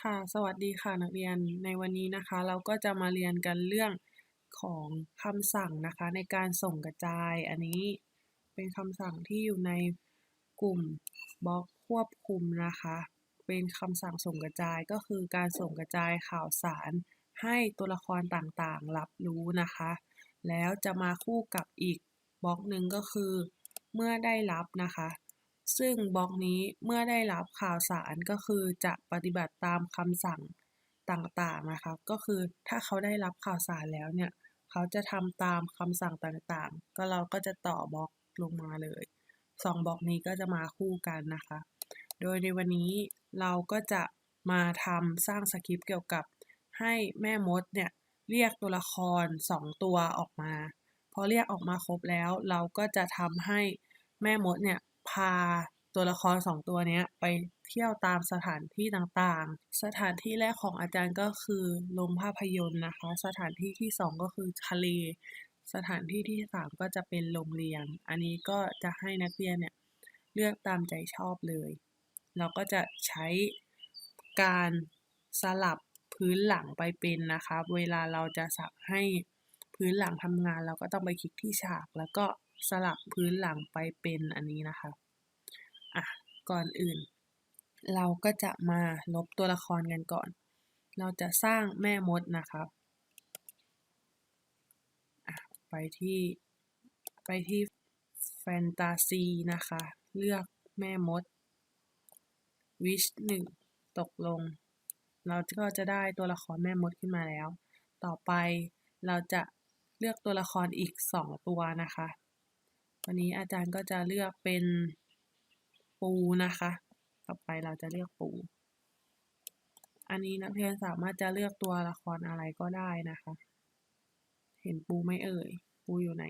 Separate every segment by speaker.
Speaker 1: ค่ะ สวัสดีค่ะนักเรียน ในวันนี้นะคะ เราก็จะมาเรียนกันเรื่องของคำสั่งนะคะ ในการส่งกระจาย อันนี้เป็นคำสั่งที่อยู่ในกลุ่มบล็อกควบคุมนะคะ เป็นคำสั่งส่งกระจายก็คือการส่งกระจายข่าวสารให้ตัวละครต่างๆ รับรู้นะคะ แล้วจะมาคู่กับอีกบล็อกหนึ่งก็คือ เมื่อได้รับนะคะ ซึ่งบล็อกนี้เมื่อได้รับข่าวสารก็คือจะปฏิบัติตามคำสั่งต่างๆนะคะก็คือถ้าเขาได้รับข่าวสารแล้วเนี่ย เขาจะทำตามคำสั่งต่างๆ ก็เราก็จะต่อบล็อกลงมาเลยสองบล็อกนี้ก็จะมาคู่กันนะคะ โดยในวันนี้เราก็จะมาทำสร้างสคริปต์เกี่ยวกับให้แม่มดเนี่ยเรียกตัวละคร 2 ตัวออกมา พอเรียกออกมาครบแล้ว เราก็จะทำให้แม่มดเนี่ย พาตัวละคร2ตัวเนี้ยไปเที่ยวตามสถานที่ต่างๆ สถานที่แรกของอาจารย์ก็คือโรงภาพยนตร์นะคะ สถานที่ที่2ก็คือทะเล สถานที่ที่3ก็จะเป็นโรงเรียน อันนี้ก็จะให้นักเรียนเนี่ยเลือกตามใจชอบเลย เราก็จะใช้การสลับพื้นหลังไปเป็นนะคะ เวลาเราจะสับให้พื้นหลังทำงานเราก็ต้องไปคลิกที่ฉากแล้วก็ สลับพื้นหลังไปเป็นอันนี้นะคะอะก่อนอื่น เราก็จะมาลบตัวละครกันก่อน เราจะสร้างแม่มดนะครับอะไปที่ไปที่แฟนตาซีนะคะ เลือกแม่มดวิชหนึ่งตกลง เราก็จะได้ตัวละครแม่มดขึ้นมาแล้ว ต่อไปเราจะเลือกตัวละครอีก 2 ตัวนะคะ วันนี้อาจารย์ก็จะเลือกเป็นปูนะคะ ต่อไปเราจะเลือกปู อันนี้นักเรียนสามารถจะเลือกตัวละครอะไรก็ได้นะคะ เห็นปูไหมเอ่ย ปูอยู่ไหน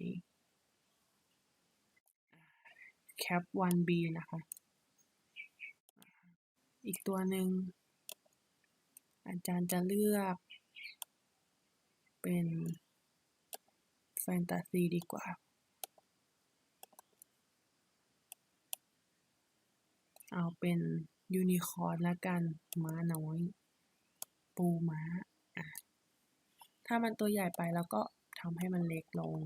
Speaker 1: แคป 1B นะคะ อีกตัวหนึ่ง อาจารย์จะเลือก เป็นแฟนตาซีดีกว่า เอาเป็นยูนิคอร์นล้วกัน ม้าน้อย ปูม้าอะถ้ามันตัวใหญ่ไปแล้วก็ทำให้มันเล็กลง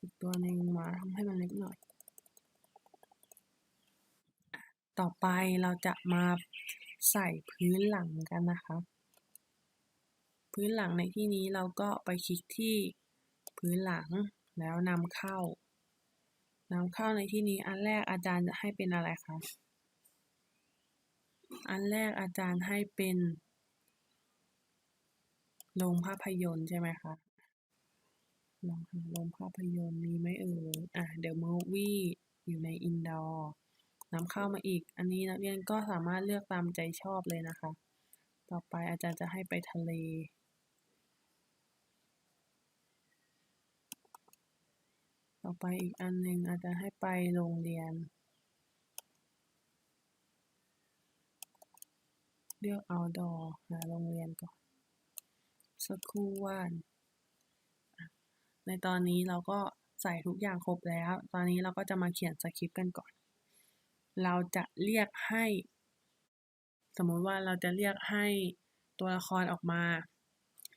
Speaker 1: อีกตัวหนึ่งม้าทำให้มันเล็กหน่อย ต่อไปเราจะมาใส่พื้นหลังกันนะคะ พื้นหลังในที่นี้เราก็ไปคลิกที่พื้นหลังแล้วนำเข้า นำเข้าในที่นี้อันแรกอาจารย์จะให้เป็นอะไรคะ อันแรกอาจารย์ให้เป็นโรงภาพยนตร์ใช่ไหมคะลองหาโรงภาพยนตร์มีไหมเอ่ยอะ The Movie อยู่ใน Indoor นำเข้ามาอีก อันนี้นักเรียนก็สามารถเลือกตามใจชอบเลยนะคะ ต่อไปอาจารย์จะให้ไปทะเล ต่อไปอีกอันหนึ่งอาจารย์ให้ไปโรงเรียน เลือก outdoor หาโรงเรียนก่อนสักครู่ว่านในตอนนี้เราก็ใส่ทุกอย่างครบแล้ว ตอนนี้เราก็จะมาเขียนสคริปต์กันก่อน เราจะเรียกให้ สมมุติว่าเราจะเรียกให้ตัวละครออกมา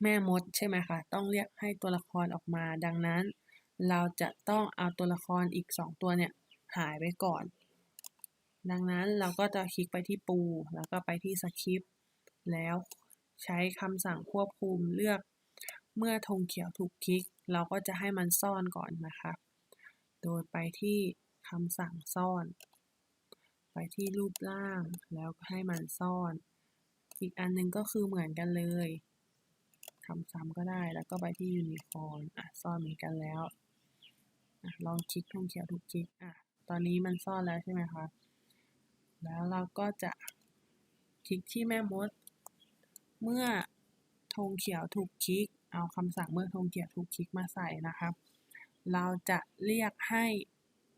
Speaker 1: แม่มดใช่ไหมคะ ต้องเรียกให้ตัวละครออกมา ดังนั้น เราจะต้องเอาตัวละครอีก 2 ตัวเนี่ยหายไปก่อน ดังนั้นเราก็จะคลิกไปที่ปู แล้วก็ไปที่สคริปต์แล้วใช้คำสั่งควบคุมเลือกเมื่อธงเขียวถูกคลิก เราก็จะให้มันซ่อนก่อนนะคะ โดยไปที่คำสั่งซ่อน ไปที่รูปร่าง แล้วให้มันซ่อน อีกอันหนึ่งก็คือเหมือนกันเลยทำซ้ำก็ได้แล้วก็ไปที่ยูนิคอร์นอะซ่อนเหมือนกันแล้ว ลองคลิกธงเขียวถูกคลิกอะตอนนี้มันซ่อนแล้วใช่ไหมคะแล้วเราก็จะคลิกที่แม่มด เมื่อธงเขียวถูกคลิก เอาคำสั่งเมื่อธงเขียวถูกคลิกมาใส่นะครับ เราจะเรียกให้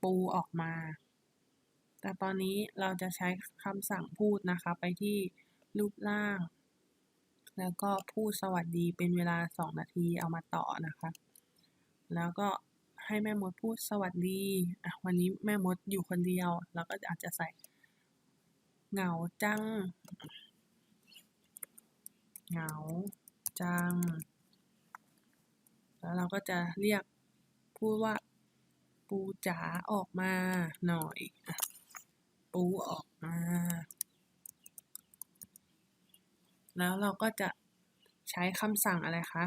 Speaker 1: ปูออกมา แต่ตอนนี้เราจะใช้คำสั่งพูดนะคะ ไปที่รูปร่าง แล้วก็พูดสวัสดีเป็นเวลา 2 นาทีเอามาต่อนะคะ แล้วก็ ให้แม่มดพูดสวัสดีอะวันนี้แม่มดอยู่คนเดียว เราก็อาจจะใส่เหงาจัง เหงาจัง แล้วเราก็จะเรียกพูดว่าปูจ๋าออกมาหน่อยอะปูออกมา แล้วเราก็จะใช้คำสั่งอะไรคะ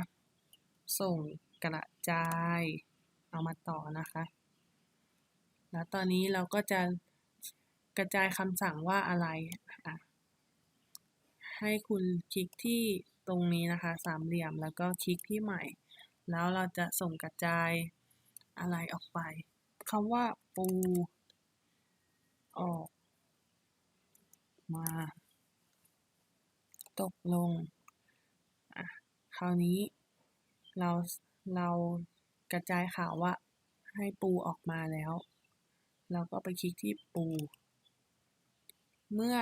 Speaker 1: ส่งกระจาย เอามาต่อนะคะ แล้วตอนนี้เราก็จะกระจายคำสั่งว่าอะไรอะให้คุณคลิกที่ตรงนี้นะคะ สามเหลี่ยมแล้วก็คลิกที่ใหม่ แล้วเราจะส่งกระจายอะไรออกไปคำว่าปูออกมา ตกลง อะ คราวนี้เราเรา กระจายข่าวว่าให้ปูออกมาแล้ว เราก็ไปคลิกที่ปู เมื่อ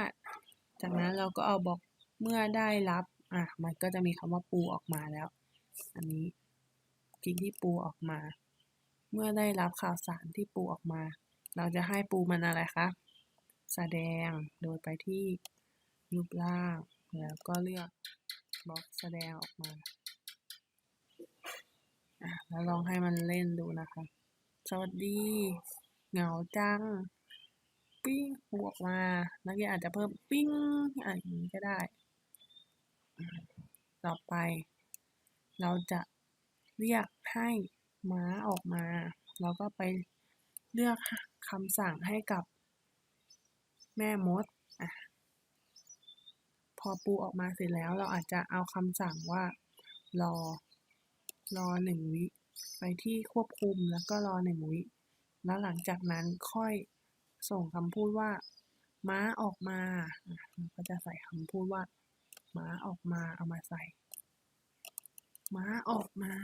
Speaker 1: จากนั้นเราก็เอาบอกเมื่อได้รับอะมันก็จะมีคำว่าปูออกมาแล้ว อันนี้คลิกที่ปูออกมา เมื่อได้รับข่าวสารที่ปูออกมา เราจะให้ปูมันอะไรคะแสดงโดยไปที่รูปร่าง แล้วก็เลือกบล็อกแสดงออกมา แล้วลองให้มันเล่นดูนะคะ สวัสดี เหงาจัง ปิ้งบวกมา นักเรียนอาจจะเพิ่มปิ้งอะไรอย่างนี้ก็ได้ ต่อไป เราจะเรียกให้ม้าออกมาเราก็ไปเลือกคำสั่งให้กับแม่มดอะพอปูออกมาเสร็จแล้วเราอาจจะเอาคำสั่งว่ารอ รอหนึ่งวิ ไปที่ควบคุมแล้วก็รอหนึ่งวิ แล้วหลังจากนั้นค่อยส่งคำพูดว่า ม้าออกมาเราก็จะใส่คำพูดว่า ม้าออกมาเอามาใส่ ม้าออกมา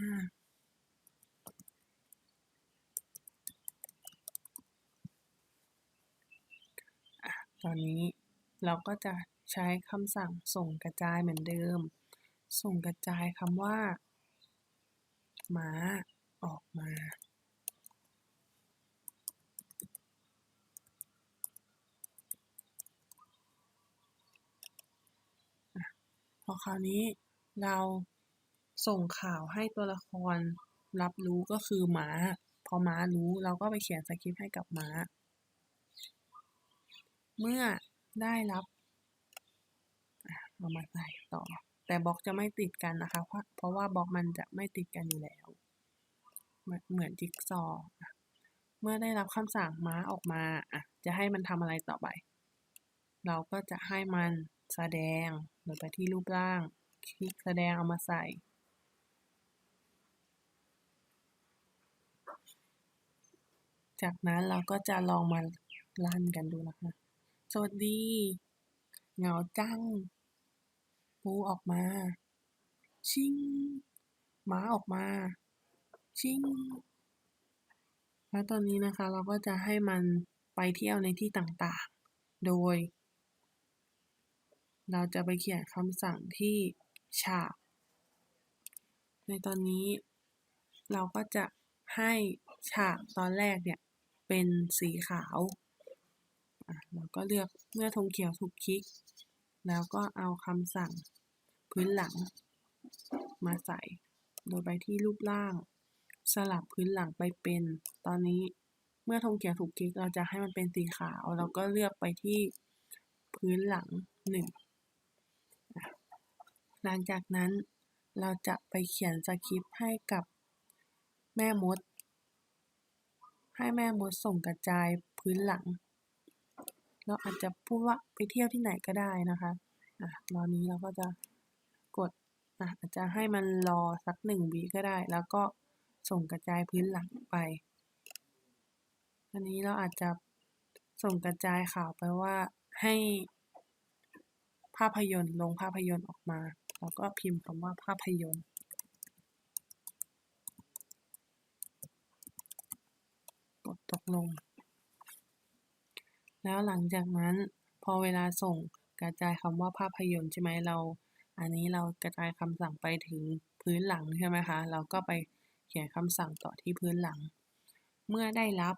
Speaker 1: อะตอนนี้เราก็จะใช้คำสั่งส่งกระจายเหมือนเดิม ส่งกระจายคำว่า ม้าออกมาพอคราวนี้เราส่งข่าวให้ตัวละครรับรู้ก็คือม้า พอม้ารู้เราก็ไปเขียนสคริปต์ให้กับม้า เมื่อได้รับเอามาใส่ต่อ แต่บล็อกจะไม่ติดกันนะคะ เพราะว่าบล็อกมันจะไม่ติดกันอยู่แล้ว เหมือนจิ๊กซอว์เมื่อได้รับคำสั่งม้าออกมาอะจะให้มันทำอะไรต่อไป เราก็จะให้มันแสดงโดยไปที่รูปร่าง คลิกแสดงเอามาใส่ จากนั้นเราก็จะลองมาลั่นกันดูนะคะ สวัสดี เหงาจัง ปูออกมา ชิงหมาออกมา ชิงแล้วตอนนี้นะคะเราก็จะให้มันไปเที่ยวในที่ต่างๆ โดย เราจะไปเขียนคำสั่งที่ฉาก ในตอนนี้เราก็จะให้ฉากตอนแรกเนี่ยเป็นสีขาว เราก็เลือกเมื่อธงเขียวถูกคลิก แล้วก็เอาคำสั่งพื้นหลัง มาใส่ โดยไปที่รูปร่าง สลับพื้นหลังไปเป็น ตอนนี้เมื่อธงเขียวถูกคลิกเราจะให้มันเป็นสีขาว เราก็เลือกไปที่พื้นหลังหนึ่งหลังจากนั้นเราจะไปเขียนสคริปต์ให้กับแม่มด ให้แม่มดส่งกระจายพื้นหลัง เราอาจจะพูดว่าไปเที่ยวที่ไหนก็ได้นะคะอะตอนนี้เราก็จะกดอะอาจจะให้มันรอสักหนึ่งวิก็ได้ แล้วก็ส่งกระจายพื้นหลังไป อันนี้เราอาจจะส่งกระจายข่าวไปว่าให้ภาพยนตร์ลงภาพยนตร์ออกมา แล้วก็พิมพ์คำว่าภาพยนตร์กดตกลง แล้วหลังจากนั้นพอเวลาส่งกระจายคำว่าภาพยนตร์ใช่ไหมเรา อันนี้เรากระจายคำสั่งไปถึงพื้นหลังใช่ไหมคะ เราก็ไปเขียนคำสั่งต่อที่พื้นหลัง เมื่อได้รับ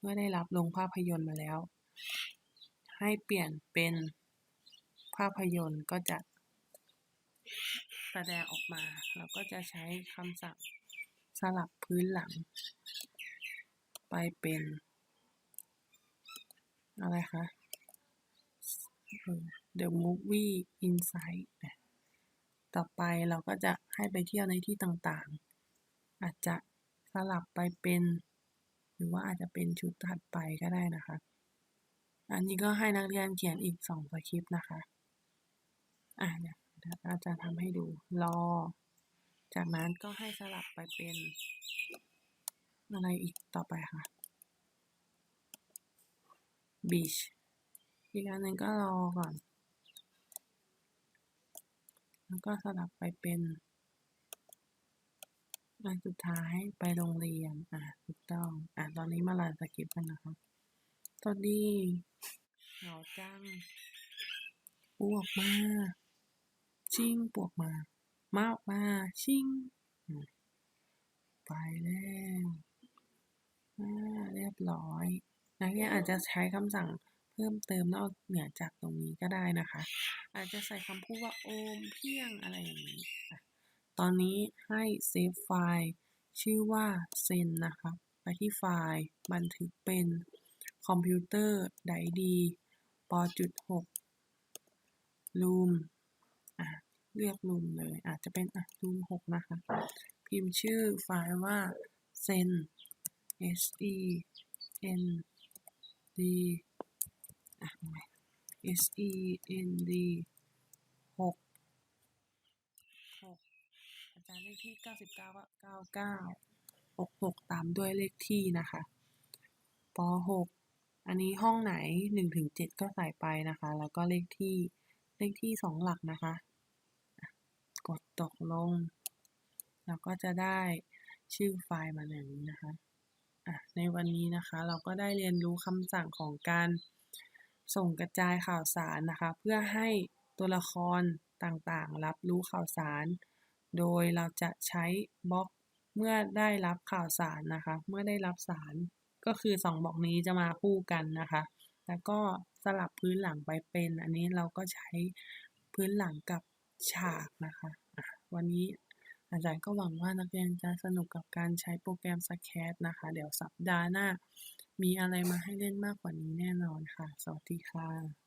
Speaker 1: เมื่อได้รับลงภาพยนตร์มาแล้ว ให้เปลี่ยนเป็นภาพยนตร์ก็จะแสดงออกมาเราก็จะใช้คำสั่งสลับพื้นหลัง ไปเป็น อะไรคะเออ The Movie Inside นะต่อไปเราก็จะให้ไปเที่ยวในที่ต่างๆ อาจจะสลับไปเป็น หรือว่าอาจจะเป็นชุดถัดไปก็ได้นะคะ อันนี้ก็ให้นักเรียนเขียนอีกสองสคริปต์นะคะ อะเดี๋ยอาจารย์ทำให้ดู รอ จากนั้นก็ให้สลับไปเป็น อะไรอีกต่อไปค่ะ beach อีกอันหนึ่งก็รอก่อน แล้วก็สลับไปเป็นอันสุดท้ายไปโรงเรียน อะถูกต้อง อะ ตอนนี้มาลาสคริปกันนะคะสวัสดีเหงาจังปวกมา ชิงปวกมา มาออกมา ชิง ไปแล้วอ่าเรียบร้อย นักเรียนอาจจะใช้คำสั่งเพิ่มเติมนอกเหนือจากตรงนี้ก็ได้นะคะ อาจจะใส่คำพูดว่าโอมเพียงอะไรอย่างนี้ ตอนนี้ให้เซฟไฟล์ชื่อว่าเซนนะคะไปที่ไฟล์บันทึกเป็นคอมพิวเตอร์ไดดีปจุดหกรูมอะเลือกรูมเลยอาจจะเป็นอะรูมหกนะคะ พิมพ์ชื่อไฟล์ว่าเซน s e n d อะเอาใหม่ s e n d หกหกอาจารย์เลขที่เก้าสิบเก้าก็เก้าเก้าหกหกตามด้วยเลขที่นะคะปหกอันนี้ห้องไหนหนึ่งถึงเจ็ดก็ใส่ไปนะคะ แล้วก็เลขที่เลขที่สองหลักนะคะกดตกลง เราก็จะได้ชื่อไฟล์มาอย่างนี้นะคะ ในวันนี้นะคะเราก็ได้เรียนรู้คำสั่งของการส่งกระจายข่าวสารนะคะ เพื่อให้ตัวละครต่างๆ รับรู้ข่าวสาร โดยเราจะใช้บล็อกเมื่อได้รับข่าวสารนะคะ เมื่อได้รับสารก็คือสองบล็อกนี้จะมาคู่กันนะคะ แล้วก็สลับพื้นหลังไปเป็น อันนี้เราก็ใช้พื้นหลังกับฉากนะคะ วันนี้ อาจารย์ก็หวังว่านักเรียนจะสนุกกับการใช้โปรแกรม SCAD นะคะ เดี๋ยวสัปดาห์หน้า มีอะไรมาให้เล่นมากกว่านี้แน่นอนค่ะ สวัสดีค่ะ